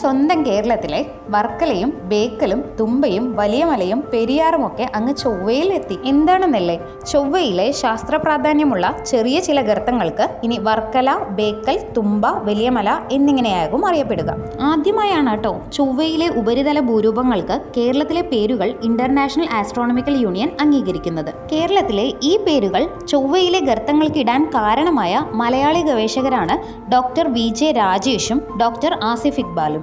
സ്വന്തം കേരളത്തിലെ വർക്കലയും ബേക്കലും തുമ്പയും വലിയ മലയും പെരിയാറും ഒക്കെ അങ്ങ് ചൊവ്വയിൽ എത്തി എന്താണെന്നല്ലേ? ചൊവ്വയിലെ ശാസ്ത്ര പ്രാധാന്യമുള്ള ചെറിയ ചില ഗർത്തങ്ങൾക്ക് ഇനി വർക്കല ബേക്കൽ തുമ്പ വലിയ മല എന്നിങ്ങനെയാകും അറിയപ്പെടുക. ആദ്യമായാണ് കേട്ടോ ചൊവ്വയിലെ ഉപരിതല ഭൂരൂപങ്ങൾക്ക് കേരളത്തിലെ പേരുകൾ ഇന്റർനാഷണൽ ആസ്ട്രോണമിക്കൽ യൂണിയൻ അംഗീകരിക്കുന്നത്. കേരളത്തിലെ ഈ പേരുകൾ ചൊവ്വയിലെ ഗർത്തങ്ങൾക്ക് ഇടാൻ കാരണമായ മലയാളി ഗവേഷകരാണ് ഡോക്ടർ വി ജെ രാജേഷും ഡോക്ടർ ആസിഫ് ഇക്ബാലും.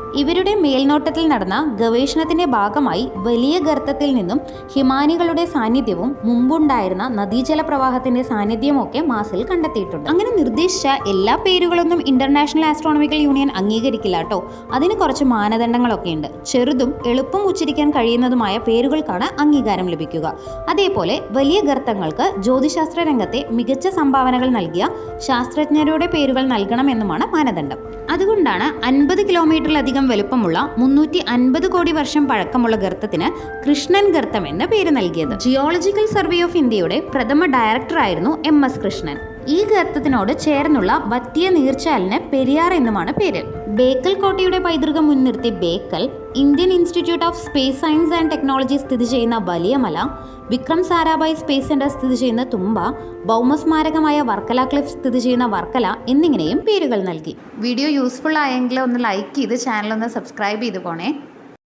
ഇവരുടെ മേൽനോട്ടത്തിൽ നടന്ന ഗവേഷണത്തിന്റെ ഭാഗമായി വലിയ ഗർത്തത്തിൽ നിന്നും ഹിമാനികളുടെ സാന്നിധ്യവും മുമ്പുണ്ടായിരുന്ന നദീജല പ്രവാഹത്തിന്റെ സാന്നിധ്യമൊക്കെ മാസിൽ കണ്ടെത്തിയിട്ടുണ്ട്. അങ്ങനെ നിർദ്ദേശിച്ച എല്ലാ പേരുകളൊന്നും ഇന്റർനാഷണൽ ആസ്ട്രോണമിക്കൽ യൂണിയൻ അംഗീകരിക്കില്ല കേട്ടോ. അതിന് കുറച്ച് മാനദണ്ഡങ്ങളൊക്കെ ഉണ്ട്. ചെറുതും എളുപ്പം ഉച്ചരിക്കാൻ കഴിയുന്നതുമായ പേരുകൾക്കാണ് അംഗീകാരം ലഭിക്കുക. അതേപോലെ വലിയ ഗർത്തങ്ങൾക്ക് ജ്യോതിശാസ്ത്ര രംഗത്തെ മികച്ച സംഭാവനകൾ നൽകിയ ശാസ്ത്രജ്ഞരുടെ പേരുകൾ നൽകണമെന്നുമാണ് മാനദണ്ഡം. അതുകൊണ്ടാണ് അൻപത് കിലോമീറ്ററിലധികം വലുപ്പമുള്ള മുന്നൂറ്റി അൻപത് കോടി വർഷം പഴക്കമുള്ള ഗർത്തത്തിന് കൃഷ്ണൻ ഗർത്തം എന്ന പേര് നൽകിയത്. ജിയോളജിക്കൽ സർവേ ഓഫ് ഇന്ത്യയുടെ പ്രഥമ ഡയറക്ടറായിരുന്നു എം എസ് കൃഷ്ണൻ. ഈ ഗർത്തത്തിനോട് ചേർന്നുള്ള വറ്റിയ നീർച്ചാലിന് പെരിയാർ എന്നുമാണ് പേര്. ബേക്കൽ കോട്ടയുടെ പൈതൃകം മുൻനിർത്തി Bekal Indian institute of space science and technology സ്ഥിതി ചെയ്യുന്ന വലിയ മല വിക്രം സാരാഭായ് സ്പേസ് സെന്റർ സ്ഥിതി ചെയ്യുന്ന തുമ്പ ഭൗമസ്മാരകമായ വർക്കല ക്ലിഫ് സ്ഥിതി ചെയ്യുന്ന വർക്കല എന്നിങ്ങനെയും പേരുകൾ നൽകി. വീഡിയോ യൂസ്ഫുൾ ആയെങ്കിൽ ഒന്ന് ലൈക്ക് ചെയ്ത് ചാനൽ ഒന്ന് സബ്സ്ക്രൈബ് ചെയ്ത് പോണേ.